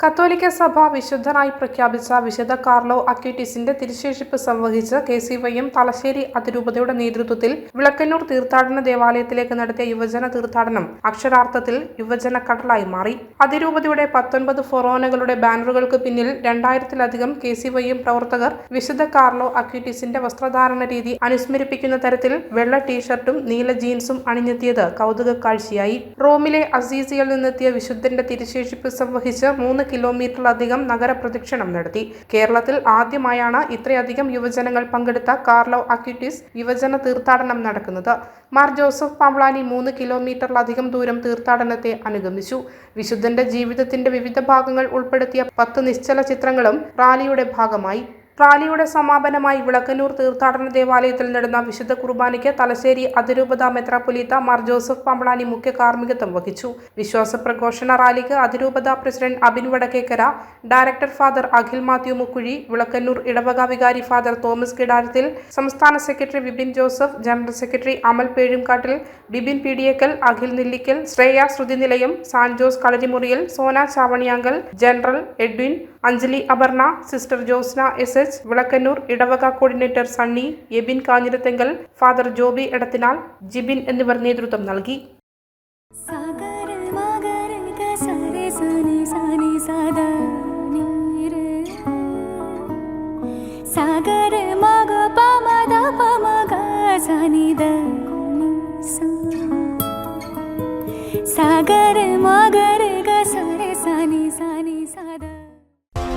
കത്തോലിക്ക സഭ വിശുദ്ധനായി പ്രഖ്യാപിച്ച വിശുദ്ധ കാർലോ അക്യൂറ്റിസിന്റെ തിരുശേഷിപ്പ് സംവഹിച്ച് കെ സി വൈയും തലശ്ശേരി അതിരൂപതയുടെ നേതൃത്വത്തിൽ വിളക്കന്നൂർ തീർത്ഥാടന ദേവാലയത്തിലേക്ക് നടത്തിയ യുവജന തീർത്ഥാടനം അക്ഷരാർത്ഥത്തിൽ യുവജന കടലായി മാറി. അതിരൂപതയുടെ പത്തൊൻപത് ഫൊറോനകളുടെ ബാനറുകൾക്ക് പിന്നിൽ രണ്ടായിരത്തിലധികം കെ സി വൈയും പ്രവർത്തകർ വിശുദ്ധ കാർലോ അക്യൂറ്റിസിന്റെ വസ്ത്രധാരണ രീതി അനുസ്മരിപ്പിക്കുന്ന തരത്തിൽ വെള്ള ടീഷർട്ടും നീല ജീൻസും അണിഞ്ഞെത്തിയത് കൗതുക കാഴ്ചയായി റോമിലെ അസീസിയിൽ നിന്നെത്തിയ വിശുദ്ധന്റെ തിരുശേഷിപ്പ് സംവഹിച്ച് മൂന്ന് കിലോമീറ്ററിലധികം നഗരപ്രദക്ഷിണം നടത്തി. കേരളത്തിൽ ആദ്യമായാണ് ഇത്രയധികം യുവജനങ്ങൾ പങ്കെടുത്ത കാർലോ അക്യൂട്ടിസ് യുവജന തീർത്ഥാടനം നടക്കുന്നത്. മാർ ജോസഫ് പാംളാനി മൂന്ന് കിലോമീറ്ററിലധികം ദൂരം തീർത്ഥാടനത്തെ അനുഗമിച്ചു. വിശുദ്ധന്റെ ജീവിതത്തിന്റെ വിവിധ ഭാഗങ്ങൾ ഉൾപ്പെടുത്തിയ പത്ത് നിശ്ചല ചിത്രങ്ങളും റാലിയുടെ ഭാഗമായി. റാലിയുടെ സമാപനമായി വിളക്കന്നൂർ തീർത്ഥാടന ദേവാലയത്തിൽ നടന്ന വിശുദ്ധ കുർബാനയ്ക്ക് തലശ്ശേരി അതിരൂപത മെത്രാപ്പൊലീത്ത മാർ ജോസഫ് പമ്പളാനി മുഖ്യ കാർമ്മികത്വം വഹിച്ചു. വിശ്വാസ പ്രഘോഷണ റാലിക്ക് അതിരൂപത president Abin Vadakkekara director father Akhil Mathew Mukkuzhi Vilakkannur ഇടവക വികാരി ഫാദർ തോമസ് കിടാരത്തിൽ സംസ്ഥാന secretary Vipin Joseph general secretary Amal Pezhumkattil Bibin Peediyakkal Akhil Nellikkal Shreya Shruthi Nilayam San Jose Kalarimuriyil Sona Chavaniyankal general Edwin Anjali Aparna sister Josna S H Vilakkannur ഇടവക coordinator Sunny Ebin Kanjirathenkal father Joby Edathinal Jibin എന്നിവർ നേതൃത്വം നൽകി. സാഗര മഗ പമഗ സനിദ